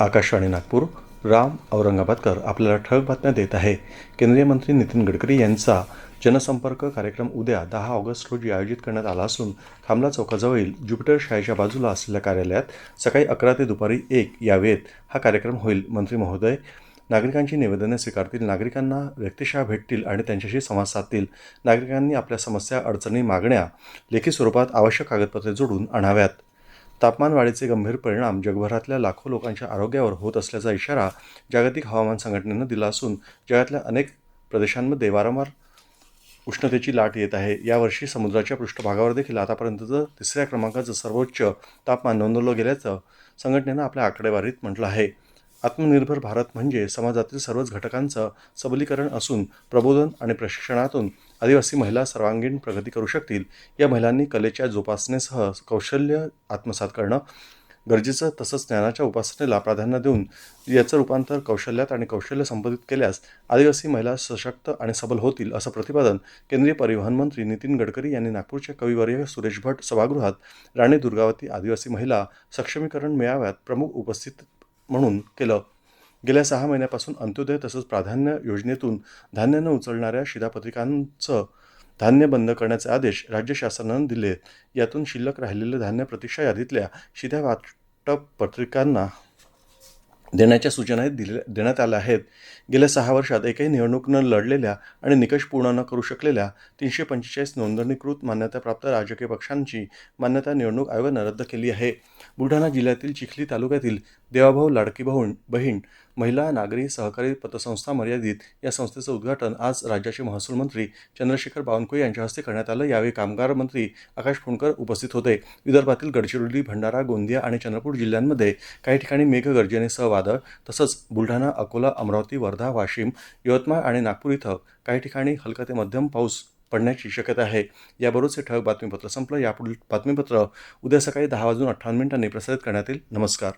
आकाशवाणी नागपूर राम औरंगाबादकर आपल्याला ठळक बातम्या देत आहे. केंद्रीय मंत्री नितीन गडकरी यांचा जनसंपर्क कार्यक्रम उद्या दहा ऑगस्ट रोजी आयोजित करण्यात आला असून खामला चौकाजवळील ज्युपिटर शाळेच्या बाजूला असलेल्या कार्यालयात सकाळी अकरा ते दुपारी एक या वेळेत हा कार्यक्रम होईल मंत्री महोदय. नागरिकांची निवेदने स्वीकारतील नागरिकांना व्यक्तिशः भेटतील आणि त्यांच्याशी संवाद साधतील. नागरिकांनी आपल्या समस्या अडचणी मागण्या लेखी स्वरूपात आवश्यक कागदपत्रे जोडून आणाव्यात. तापमान वाढीचे गंभीर परिणाम जगभरातल्या लाखो लोकांच्या आरोग्यावर होत असल्याचा इशारा जागतिक हवामान संघटनेनं दिला असून जगातल्या अनेक प्रदेशांमध्ये वारंवार उष्णतेची लाट येत आहे. यावर्षी समुद्राच्या पृष्ठभागावर देखील आतापर्यंतचं तिसऱ्या क्रमांकाचं सर्वोच्च तापमान नोंदवलं गेल्याचं संघटनेनं आपल्या आकडेवारीत म्हटलं आहे. आत्मनिर्भर भारत म्हणजे समाजातील सर्वच घटकांचं सबलीकरण असून प्रबोधन आणि प्रशिक्षणातून आदिवासी महिला सर्वांगीण प्रगती करू शकतील. या महिलांनी कलेच्या जोपासनेसह कौशल्य आत्मसात करणं गरजेचं तसंच ज्ञानाच्या उपासनेला प्राधान्य देऊन याचं रूपांतर कौशल्यात आणि कौशल्य संपादित केल्यास आदिवासी महिला सशक्त आणि सबल होतील असं प्रतिपादन केंद्रीय परिवहन मंत्री नितीन गडकरी यांनी नागपूरच्या कविवर्य सुरेश भट सभागृहात राणी दुर्गावती आदिवासी महिला सक्षमीकरण मेळाव्यात प्रमुख उपस्थित म्हणून केलं. गेल्या सहा महिन्यापासून अंत्योदय तसंच प्राधान्य योजनेतून धान्य न उचलणाऱ्या शिधापत्रिकांचं धान्य बंद करण्याचे आदेश राज्य शासनानं दिले. यातून शिल्लक राहिलेलं धान्य प्रतीक्षा यादीतल्या शिध्या वाटप पत्रिकांना देण्याच्या सूचनाही दिल्या देण्यात आल्या आहेत. गेल्या सहा वर्षात एकही निवडणूक न लढलेल्या आणि निकष पूर्ण न करू शकलेल्या तीनशे पंचेचाळीस नोंदणीकृत मान्यताप्राप्त राजकीय पक्षांची मान्यता निवडणूक आयोगानं रद्द केली आहे. बुलढाणा जिल्ह्यातील चिखली तालुक्यातील देवाभाऊ लाडकी बहीण बहीण महिला नागरी सहकारी पतसंस्था मर्यादित या संस्थेचं उद्घाटन आज राज्याचे महसूल मंत्री चंद्रशेखर बावनकुळे यांच्या हस्ते करण्यात आलं. यावेळी कामगार मंत्री आकाश फुंडकर उपस्थित होते. विदर्भातील गडचिरोली भंडारा गोंदिया आणि चंद्रपूर जिल्ह्यांमध्ये काही ठिकाणी मेघगर्जनेसह वादळ तसंच बुलढाणा अकोला अमरावती वर्धा वाशिम यवतमाळ आणि नागपूर इथं काही ठिकाणी हलका ते मध्यम पाऊस पडण्याची शक्यता आहे. याबरोबरच हे ठळक बातमीपत्र संपलं. यापुढील बातमीपत्र उद्या सकाळी दहा वाजून अठ्ठावन्न मिनिटांनी प्रसारित करण्यात येईल. नमस्कार.